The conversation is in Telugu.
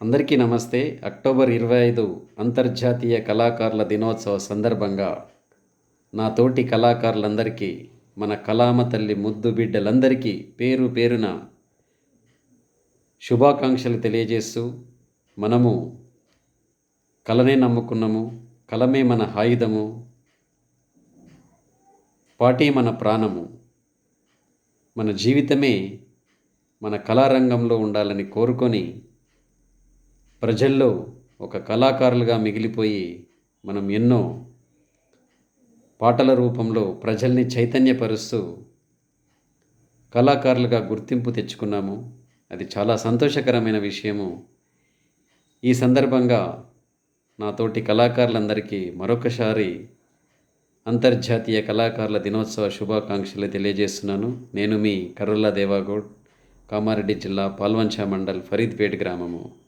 అందరికీ నమస్తే. అక్టోబర్ ఇరవై ఐదు అంతర్జాతీయ కళాకారుల దినోత్సవ సందర్భంగా నా తోటి కళాకారులందరికీ మన కళామ తల్లి ముద్దు బిడ్డలందరికీ పేరు పేరున శుభాకాంక్షలు తెలియజేస్తూ మనము కళనే నమ్ముకున్నాము కలమే మన ఆయుధము పాటే మన ప్రాణము. మన జీవితమే మన కళారంగంలో ఉండాలని కోరుకొని ప్రజల్లో ఒక కళాకారులుగా మిగిలిపోయి మనం ఎన్నో పాటల రూపంలో ప్రజల్ని చైతన్యపరుస్తూ కళాకారులుగా గుర్తింపు తెచ్చుకున్నాము. అది చాలా సంతోషకరమైన విషయము. ఈ సందర్భంగా నాతోటి కళాకారులందరికీ మరొకసారి అంతర్జాతీయ కళాకారుల దినోత్సవ శుభాకాంక్షలు తెలియజేస్తున్నాను. నేను మీ కర్రుల్లా దేవాగౌడ్ కామారెడ్డి జిల్లా పాల్వంచా మండల్ ఫరీద్పేట్ గ్రామము.